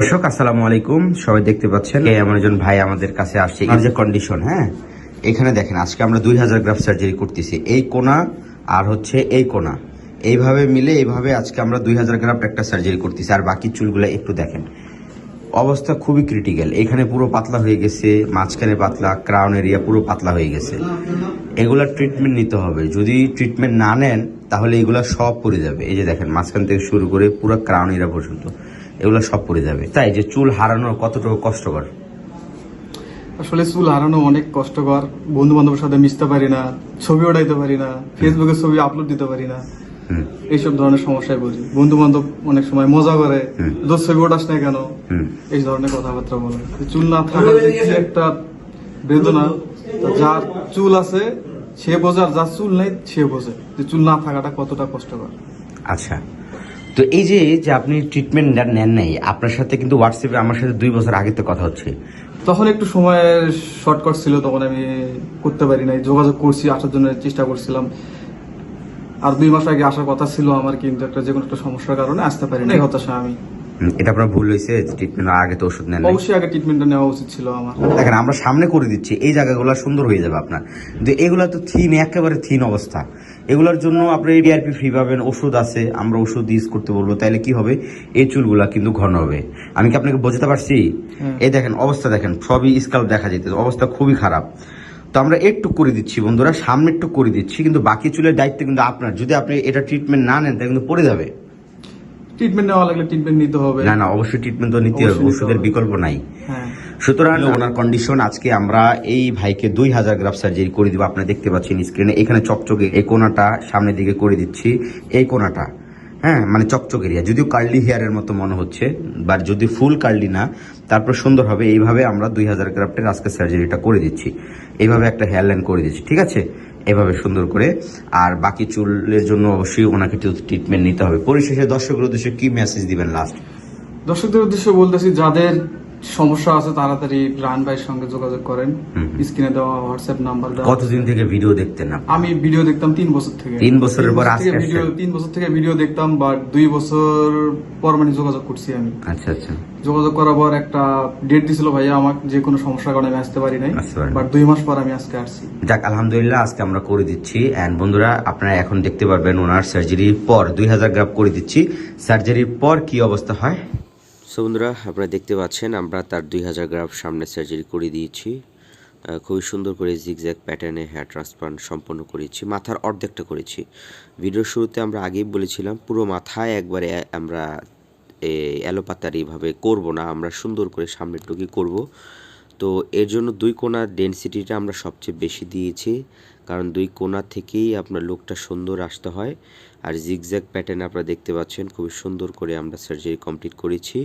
দর্শক, আসসালামু আলাইকুম। সবাই দেখতে পাচ্ছেন এমন একজন ভাই আমাদের কাছে আসছে। এর যে কন্ডিশন হ্যাঁ? এখানে দেখেন, আজকে আমরা দুই হাজার গ্রাফ সার্জারি করতেছি। এই কোনা আর হচ্ছে এই কোনা এইভাবে মিলে এইভাবে আজকে আমরা দুই হাজার গ্রাফ একটা সার্জারি করতেছি। আর বাকি চুলগুলো একটু দেখেন। অবস্থা খুবই ক্রিটিক্যাল এখানে পুরো পাতলা হয়ে গেছে, মাঝখানে পাতলা ক্রাউন এরিয়া পুরো পাতলা হয়ে গেছে। এগুলা ট্রিটমেন্ট নিতে হবে। যদি ট্রিটমেন্ট না নেন, তাহলে এগুলা সব পড়ে যাবে। এই যে দেখেন, মাঝখান থেকে শুরু করে পুরো ক্রাউন এরিয়া পর্যন্ত। এগুলো সব পড়ে যাবে। তাই যে চুল হারানো কতটুকু কষ্টকর? আসলে চুল হারানো অনেক কষ্টকর। বন্ধু বান্ধবের সাথে মিশতে পারি না ছবি ওঠাইতে পারি না ফেসবুকে ছবি আপলোড দিতে পারি না। এইসব ধরনের সমস্যায় বুঝি বন্ধু বান্ধব অনেক সময় মজা করে। দোষ ছবি ওঠাস না কেন? এই ধরনের কথাবার্তা বলে। চুল না থাকার একটা বেদনা যার চুল আছে সে বোঝার যার চুল নেই সে বোঝে যে চুল না থাকাটা কতটা কষ্টকর। আচ্ছা। তো এই যে যে আপনি ট্রিটমেন্ট নেন নাই আপনার সাথে কিন্তু হোয়াটসঅ্যাপে আমার সাথে দুই বছর আগে তো কথা হচ্ছে। তখন একটু সময় শর্টকাট ছিল তখন আমি করতে পারি নাই। যোগাযোগ করছি আসার জন্য চেষ্টা করছিলাম। আর দুই মাস আগে আসার কথা ছিল আমার কিন্তু একটা যে কোনো একটা সমস্যার কারণে আসতে পারি নাই হতাশা আমি। এটা আপনার ভুল হয়েছে ট্রিটমেন্ট আগে তো ওষুধ নেন অবশ্যই আগে ট্রিটমেন্টটা নেওয়া উচিত ছিল আমার। দেখেন আমরা সামনে করে দিচ্ছি এই জায়গাগুলো সুন্দর হয়ে যাবে আপনার। কিন্তু এগুলো তো থিন একেবারে থিন অবস্থা। এগুলোর জন্য আপনি ডিআরপি ফ্রি পাবেন ওষুধ আছে আমরা ওষুধ ইউজ করতে বলব তাহলে কি হবে? এই চুলগুলা কিন্তু ঘন হবে। আমি কি আপনাকে বোঝাতে পারছি। এই দেখেন অবস্থা দেখেন সবই স্কাল্প দেখা যেতে অবস্থা খুবই খারাপ। তো আমরা একটু করে দিচ্ছি বন্ধুরা সামনে একটু করে দিচ্ছি কিন্তু বাকি চুলের দায়িত্ব কিন্তু আপনার। যদি আপনি এটা ট্রিটমেন্ট না নেন তাহলে কিন্তু পড়ে যাবে। ট্রিটমেন্ট নেওয়া লাগলে ট্রিটমেন্ট নিতে হবে। না না অবশ্যই ট্রিটমেন্ট তো নিতে হবে ওষুধের বিকল্প নাই। হ্যাঁ। সুতরাং ওনার কন্ডিশন আজকে আমরা এই ভাইকে দুই হাজার গ্রাফ সার্জারি করে দিব। আপনারা দেখতে পাচ্ছেন স্ক্রিনে এখানে চকচকে এই কোনাটা সামনের দিকে করে দিচ্ছি। এই কোনাটা হ্যাঁ মানে চকচক এরিয়া যদিও কার্লি হেয়ারের মতো মনে হচ্ছে বা যদি ফুল কার্লি না তারপর সুন্দর হবে। এইভাবে আমরা দুই হাজার গ্রাফটের আজকে সার্জারিটা করে দিচ্ছি। এইভাবে একটা হেয়ার লাইন করে দিচ্ছি ঠিক আছে? এভাবে সুন্দর করে। আর বাকি চুলের জন্য অবশ্যই ওনাকে ট্রিটমেন্ট নিতে হবে। পরিশেষে দর্শকের উদ্দেশ্যে কি মেসেজ দিবেন লাস্ট দর্শকদের উদ্দেশ্যে বলতেছি যাদের সমস্যা আছে তাড়াতাড়ি রান ভাইয়ের সঙ্গে যোগাযোগ করেন। স্ক্রিনে দেওয়া হোয়াটসঅ্যাপ নাম্বার দেওয়া কতদিন থেকে ভিডিও দেখতেন আপনি? আমি ভিডিও দেখতাম তিন বছর থেকে। তিন বছরের পর ভিডিও তিন বছর থেকে ভিডিও দেখতাম বাট দুই বছর পর মানে যোগাযোগ করছি আমি। আচ্ছা আচ্ছা। যোগাযোগ করার পর একটা ডেট দিছিল ভাইয়া আমার যে কোনো সমস্যার কারণে আমি আসতে পারি নাই বাট দুই মাস পর আমি আজকে আসছি। যাক আলহামদুলিল্লাহ আজকে আমরা করে দিচ্ছি। অ্যান্ড বন্ধুরা আপনারা এখন দেখতে পারবেন ওনার সার্জারির পর দুই হাজার গ্রাফ করে দিচ্ছি। সার্জারির পর কি অবস্থা হয়? সো বন্ধুরা, আপনারা দেখতে পাচ্ছেন, আমরা তার দুই হাজার গ্রাফ সামনে সার্জারি করে দিয়েছি। খুবই সুন্দর করে জিগজ্যাগ প্যাটার্নে হেয়ার ট্রান্সপ্লান্ট সম্পন্ন করেছি, মাথার অর্ধেকটা করেছি। ভিডিওর শুরুতে আমরা আগেই বলেছিলাম, পুরো মাথায় একবারে আমরা অ্যালোপাতার এইভাবে করব না, আমরা সুন্দর করে সামনের টুকি করব। তো এর জন্য দুই কোণার ডেন্সিটিটা আমরা সবচেয়ে বেশি দিয়েছি, কারণ দুই কোণা থেকেই আপনার লুকটা সুন্দর আসতে হয়। আর জিগজ্যাগ প্যাটার্ন আপনারা দেখতে পাচ্ছেন, খুবই সুন্দর করে আমরা সার্জারি কমপ্লিট করেছি।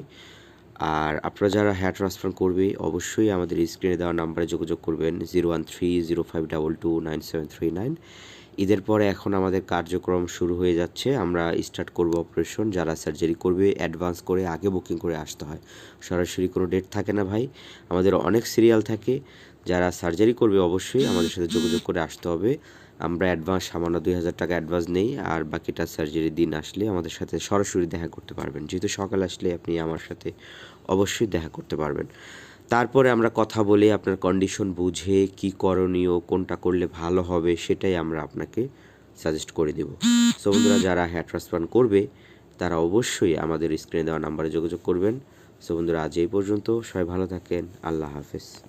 আর আপনারা যারা হেয়ার ট্রান্সফার করবে, অবশ্যই আমাদের স্ক্রিনে দেওয়া নাম্বারে যোগাযোগ করবেন zero one three zero five double two nine seven three nine ঈদের পরে এখন আমাদের কার্যক্রম শুরু হয়ে যাচ্ছে। আমরা স্টার্ট করব অপারেশন যারা সার্জারি করবে অ্যাডভান্স করে আগে বুকিং করে আসতে হয়। সরাসরি কোনো ডেট থাকে না ভাই। আমাদের অনেক সিরিয়াল থাকে। যারা সার্জারি করবে অবশ্যই আমাদের সাথে যোগাযোগ করে আসতে হবে। আমরা অ্যাডভান্স সামান্য দুই হাজার টাকা অ্যাডভান্স নেই, আর বাকিটা সার্জারির দিন আসলে আমাদের সাথে সরাসরি দেখা করতে পারবেন। যেহেতু সকাল আসলে আপনি আমার সাথে অবশ্যই দেখা করতে পারবেন। তারপরে আমরা কথা বলে আপনার কন্ডিশন বুঝে কি করণীয়, কোনটা করলে ভালো হবে সেটাই আমরা আপনাকে সাজেস্ট করে দেব। সো বন্ধুরা, যারা হেয়ার ট্রান্সপ্লান্ট করবে, তারা অবশ্যই আমাদের স্ক্রিনে দেওয়া নাম্বারে যোগাযোগ করবেন। সো বন্ধুরা, আজ এই পর্যন্ত। সবাই ভালো থাকেন। আল্লাহ হাফেজ।